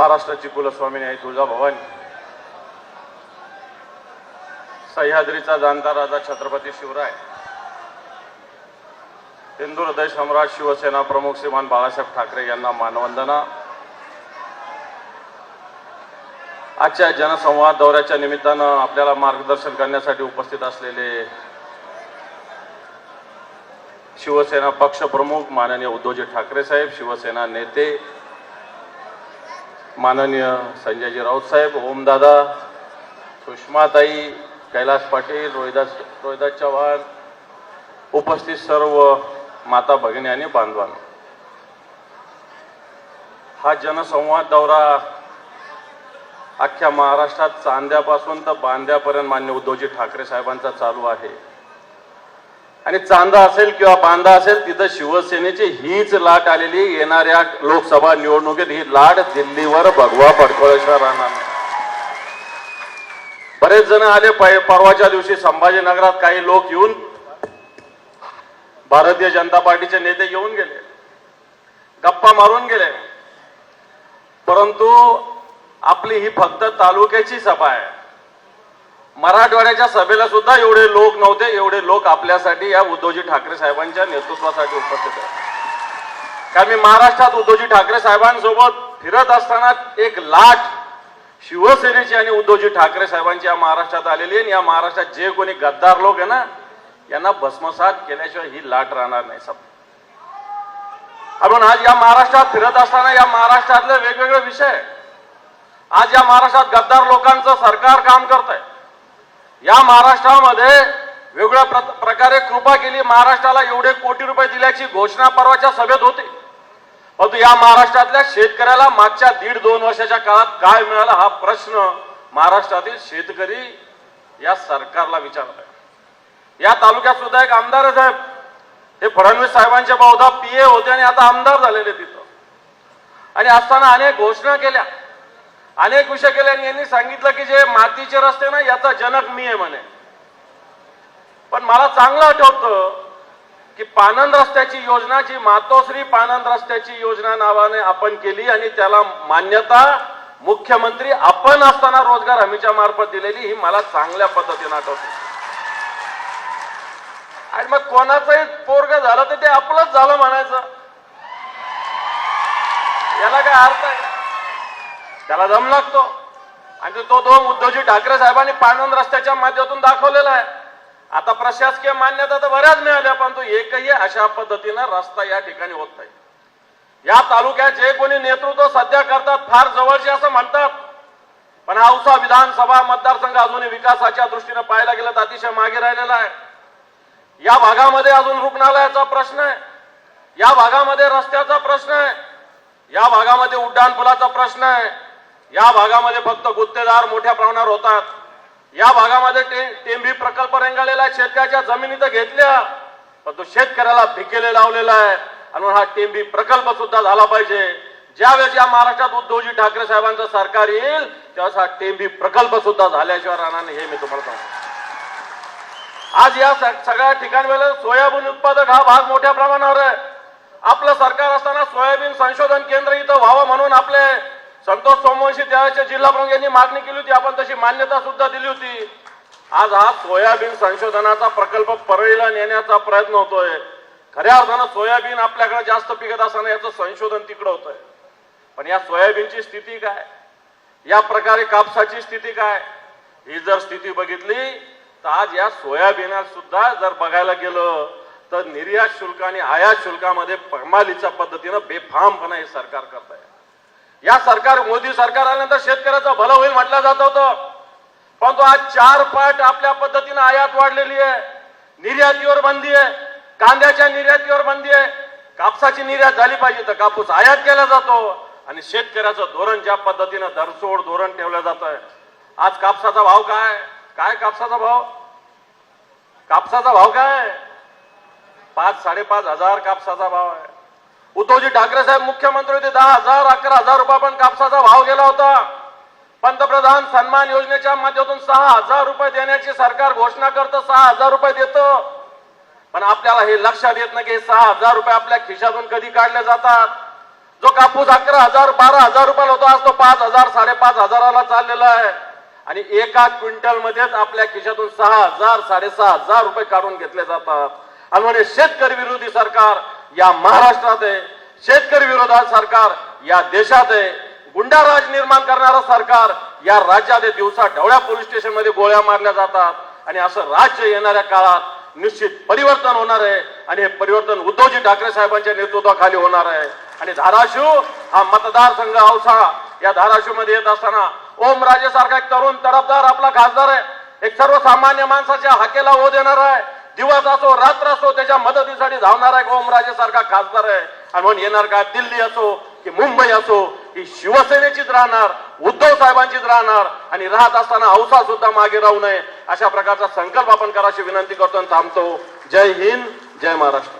महाराष्ट्राची कुलस्वामिनी आई तुळजाभवानी सह्याद्रीचा जाणता राजा छत्रपती शिवराय. हिंदू हृदय सम्राट शिवसेना प्रमुख श्रीमान बाळासाहेब ठाकरे यांना मानवंदना. आजच्या जनसंवाद दौऱ्याच्या निमित्तानं आपल्याला मार्गदर्शन करण्यासाठी उपस्थित असलेले शिवसेना पक्षप्रमुख माननीय उद्धवजी ठाकरे साहेब शिवसेना नेते माननीय संजयजी राऊत साहेब ओमदादा सुषमाताई कैलास पाटील रोहिदास रोहिदास चव्हाण उपस्थित सर्व माता भगिनी आणि बांधवान. हा जनसंवाद दौरा अख्ख्या महाराष्ट्रात चांद्यापासून तर बांद्यापर्यंत मान्य उद्धवजी ठाकरे साहेबांचा चालू आहे. आणि चांदा असेल किंवा बांदा असेल तिथं शिवसेनेची हीच लाट आलेली येणाऱ्या लोकसभा निवडणुकीत ही लाट दिल्लीवर भगवा फडकवल्याशिवाय राहणार. बरेच जण आले परवाच्या दिवशी संभाजीनगरात काही लोक येऊन भारतीय जनता पार्टीचे नेते येऊन गेले. गप्पा मारून गेले. परंतु आपली ही फक्त तालुक्याची सभा आहे. मराठवाड्याच्या सभेला सुद्धा एवढे लोक नव्हते एवढे लोक आपल्यासाठी या उद्धवजी ठाकरे साहेबांच्या नेतृत्वासाठी उपस्थित आहेत कारण मी महाराष्ट्रात उद्धवजी ठाकरे साहेबांसोबत फिरत असताना एक लाट शिवसेनेची आणि उद्धवजी ठाकरे साहेबांची या महाराष्ट्रात आलेली आहे. आणि या महाराष्ट्रात जे कोणी गद्दार लोक आहे ना यांना भस्मसात केल्याशिवाय ही लाट राहणार नाही. सब आपण आज या महाराष्ट्रात फिरत असताना या महाराष्ट्रातले वेगवेगळे विषय. आज या महाराष्ट्रात गद्दार लोकांचं सरकार काम करत आहे या महाराष्ट्रामध्ये वेगवेगळ्या प्र- प्रकारे कृपा केली. महाराष्ट्राला एवढे कोटी रुपये दिल्याची घोषणा परवाच्या सभेत होती. परंतु या महाराष्ट्रातल्या शेतकऱ्याला मागच्या दीड दोन वर्षाच्या काळात काय मिळालं हा प्रश्न महाराष्ट्रातील शेतकरी या सरकारला विचारत आहे. या तालुक्यात सुद्धा एक आमदार आहे साहेब. हे फडणवीस साहेबांचे बहुधा पीए होते आणि आता आमदार झालेले तिथं. आणि असताना अनेक घोषणा केल्या. अनेक विषय केले आणि यांनी सांगितलं की जे मातीचे रस्ते ना याचा जनक मी आहे म्हणे. पण मला चांगलं आठवतं की पानंद रस्त्याची योजना जी मातोश्री पानंद रस्त्याची योजना नावाने आपण केली आणि त्याला मान्यता मुख्यमंत्री आपण असताना रोजगार हमीच्या मार्फत दिलेली ही मला चांगल्या पद्धतीने आठवते. आणि मग कोणाचंही पोरग झालं तर ते आपलंच झालं म्हणायचं. याला काय अर्थ आहे? त्याला दम लागतो. आणि तो दोन उद्धवजी ठाकरे साहेबांनी पाणंद रस्त्याच्या माध्यमातून दाखवलेला आहे. आता प्रशासकीय मान्यता तर बऱ्याच मिळाल्या परंतु एकही अशा पद्धतीनं रस्ता या ठिकाणी होत नाही. या तालुक्यात जे कोणी नेतृत्व सध्या करतात फार जवळचे असं म्हणतात. पण औसा विधानसभा मतदारसंघ अजूनही विकासाच्या दृष्टीनं पाहायला गेलं तर अतिशय मागे राहिलेला आहे. या भागामध्ये अजून रुग्णालयाचा प्रश्न आहे. या भागामध्ये रस्त्याचा प्रश्न आहे. या भागामध्ये उड्डाणपुलाचा प्रश्न आहे. या भागामध्ये फक्त गुत्तेदार मोठ्या प्रमाणावर होतात. या भागामध्ये टेंभी प्रकल्प रेंगाळलेला आहे. शेतकऱ्याच्या जमिनी तर घेतल्या पण तो शेतकऱ्याला भिकेले लावलेला आहे. आणि हा टेंभी प्रकल्प सुद्धा झाला पाहिजे. ज्यावेळेस या महाराष्ट्रात उद्धवजी ठाकरे साहेबांचं सरकार येईल त्यावेळेस हा टेंभी प्रकल्प सुद्धा झाल्याशिवाय राहणार नाही हे मी तुम्हाला सांगतो. आज या सगळ्या ठिकाणी सोयाबीन उत्पादक हा भाग मोठ्या प्रमाणावर आहे. आपलं सरकार असताना सोयाबीन संशोधन केंद्र इथं व्हावं म्हणून आपले संतोष सोमवंशी त्यावेळेच्या जिल्हा प्रमुख यांनी मागणी केली होती. आपण तशी मान्यता सुद्धा दिली होती. आज हा सोयाबीन संशोधनाचा प्रकल्प परळीला नेण्याचा प्रयत्न होतोय. खऱ्या अर्थानं सोयाबीन आपल्याकडे जास्त पिकत असताना याचं संशोधन तिकडं होतंय. पण या सोयाबीनची स्थिती काय? या प्रकारे कापसाची स्थिती काय? ही जर स्थिती बघितली तर आज या सोयाबीनात सुद्धा जर बघायला गेलं तर निर्यात शुल्क आणि आयात शुल्कामध्ये कमालीच्या पद्धतीनं बेफामपणा हे सरकार करत आहे या सरकार मोदी सरकार आल्यानंतर शेतकऱ्याचं भलं होईल म्हटलं जात होतं. परंतु आज चार पाठ आपल्या पद्धतीनं आयात वाढलेली आहे. निर्यातीवर बंदी आहे. कांद्याच्या निर्यातीवर बंदी आहे. कापसाची निर्यात झाली पाहिजे तर कापूस आयात केला जातो आणि शेतकऱ्याचं धोरण ज्या पद्धतीनं धरसोड धोरण ठेवलं जात आहे आज कापसाचा भाव काय? काय कापसाचा भाव? कापसाचा भाव काय? पाच साडेपाच हजार कापसाचा भाव आहे. उद्धवजी ठाकरे साहेब मुख्यमंत्री होते दहा हजार अकरा हजार रुपयापर्यंत कापसाचा भाव गेला होता. पंतप्रधान सन्मान योजनेच्या माध्यमातून सहा हजार रुपये देण्याची सरकार घोषणा करतं सहा हजार रुपये देतं. पण आपल्याला हे लक्षात येत नाही की सहा हजार रुपये आपल्या खिशातून कधी काढले जातात. जो कापूस अकरा हजार बारा हजार रुपयाला होता आज तो पाच हजार साडेपाच हजाराला चाललेला आहे. आणि एका क्विंटल मध्येच आपल्या खिशातून सहा हजार साडेसहा हजार रुपये काढून घेतले जातात. आणि म्हणजे शेतकरी विरोधी सरकार या महाराष्ट्रात आहे शेतकरी विरोधात सरकार या देशात आहे गुंडाराज निर्माण करणारं सरकार या राज्यात दिवसा ढवळ्या पोलीस स्टेशनमध्ये गोळ्या मारल्या जातात. आणि असं राज्य येणाऱ्या काळात निश्चित परिवर्तन होणार आहे आणि हे परिवर्तन उद्धवजी ठाकरे साहेबांच्या नेतृत्वाखाली होणार आहे. आणि धाराशिव हा मतदारसंघ औसा या धाराशिवमध्ये येत असताना ओम राजे सारखा एक तरुण तडफदार आपला खासदार आहे. एक सर्वसामान्य माणसाच्या हाकेला हो देणार आहे. दिवस असो रात्र असो त्याच्या मदतीसाठी धावणार आहे ओमराजे सारखा खासदार आहे. आणि म्हणून येणार का दिल्ली असो की मुंबई असो ही शिवसेनेचीच राहणार उद्धव साहेबांचीच राहणार. आणि राहत असताना औसा सुद्धा मागे राहू नये. अशा प्रकारचा संकल्प आपण करायची विनंती करतो आणि थांबतो. जय हिंद जय महाराष्ट्र.